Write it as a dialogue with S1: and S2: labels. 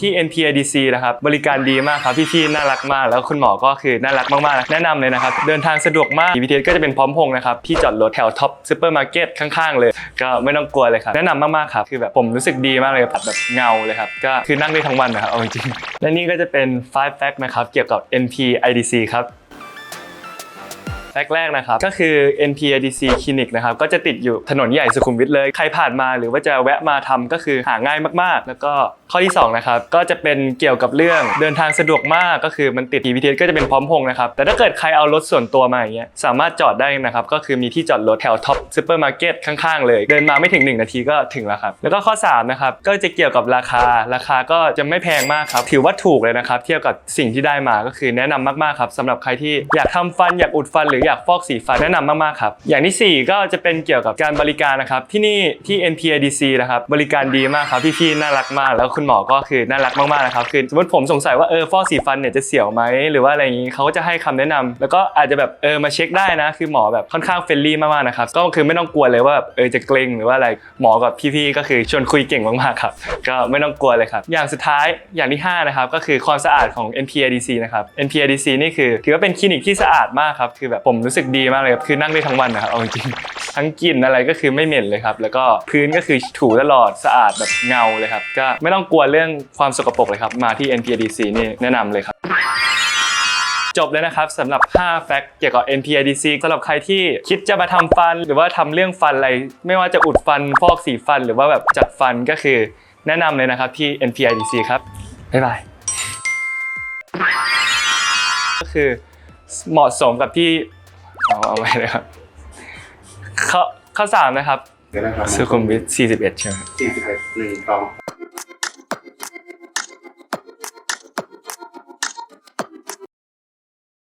S1: ที่ NPIDC นะครับบริการดีมากครับพี่ๆน่ารักมาก แล้วคุณหมอก็คือน่ารักมากๆ แนะนำเลยนะครับ เดินทางสะดวกมาก BTS ก็จะเป็นพร้อมพงนะครับที่จอดรถแถวท็อปซูเปอร์มาร์เก็ตข้างๆ เลย ก็ไม่ต้องกลัวเลยครับ แนะนำมากๆครับ คือแบบผมรู้สึกดีมากเลยแบบเงาเลยครับ ก็คือนั่งได้ทั้งวันนะครับเอาจริงๆและนี่ก็จะเป็น5 fact นะครับเกี่ยวกับ NPIDC ครับแฟกแรกนะครับก็คือ NPIDC คลินิกนะครับก็จะติดอยู่ถนนใหญ่สุขุมวิทเลย ใครผ่านมาหรือว่าจะแวะมาทำก็คือหาง่ายมากๆ แล้วก็ ข้อที่2นะครับก็จะเป็นเกี่ยวกับเรื่องเดินทางสะดวกมากก็คือมันติด PPTS ก็จะเป็นพร้อมพงนะครับแต่ถ้าเกิดใครเอารถส่วนตัวมาอย่างเงี้ยสามารถจอดได้นะครับก็คือมีที่จอดรถแถวท็อปซูเปอร์มาร์เก็ตข้างๆ เลย เดินมาไม่ถึง 1 นาทีก็ถึงแล้วครับแล้วก็ข้อ3นะครับก็จะเกี่ยวกับราคาราคาก็จะไม่แพงมากครับถือว่าถูกเลยนะครับเทียบกับสิ่งที่ได้มาก็คือแนะนำมากๆครับสำหรับใครที่อยากทำฟันอยากอุดฟัน หรืออยากฟอกสีฟันแนะนำมากๆครับอย่างที่ 4 ก็จะเป็นเกี่ยวกับการบริการนะครับที่นี่ที่ NPIDC นะครับบริการดีมากครับพี่ๆน่ารักมากแล้วคุณหมอก็คือน่ารักมากๆนะครับคือสมมติผมสงสัยว่าเออฟอกสีฟันเนี่ยจะเสียวไหมหรือว่าอะไรอย่างนี้เขาก็จะให้คำแนะนำแล้วก็อาจจะแบบเออมาเช็คได้นะ คือหมอแบบค่อนข้างเฟรนลี่มากๆนะครับก็คือไม่ต้องกลัวเลยว่าแบบเออจะเกรงหรือว่าอะไรหมอกับพี่ๆก็คือชวนคุยเก่งมากๆครับก็ไม่ต้องกลัวเลยครับอย่างสุดท้ายอย่างที่ห้านะครับ ก็คือความสะอาดของ NPIDC นะครับ NPIDC นี่คือถือว่าเป็นคลินิกที่สะอาดมากครับคือแบบผมรู้สึกดีมากเลยครับคือนั่งได้ทั้งวันนะครับเอาจริงทั้งกลิ่นอะไรก็คือไม่เหม็นเลยครับ แล้วก็พื้นก็คือถูตลอดสะอาดแบบเงาเลยครับ ก็ไม่ต้องกลัวเรื่องความสกปรกเลยครับ มาที่ NPIDC นี่แนะนำเลยครับจบแล้วนะครับสำหรับ 5 แฟกต์เกี่ยวกับ NPIDC สำหรับใครที่คิดจะมาทำฟัน หรือว่าทำเรื่องฟันอะไร ไม่ว่าจะอุดฟันฟอกสีฟัน หรือว่าแบบจัดฟันก็คือแนะนำเลยนะครับที่ NPIDC ครับ บ๊ายบาย ก็คือเหมาะสมกับที่เอาเอาไว้เลยครับ ข้อข้อสามนะครับ
S2: เดี๋ยวนะครับ
S1: สุขุมวิท41ใช่ไหม
S2: สี่สิบเอ็ดหนึ่งสองส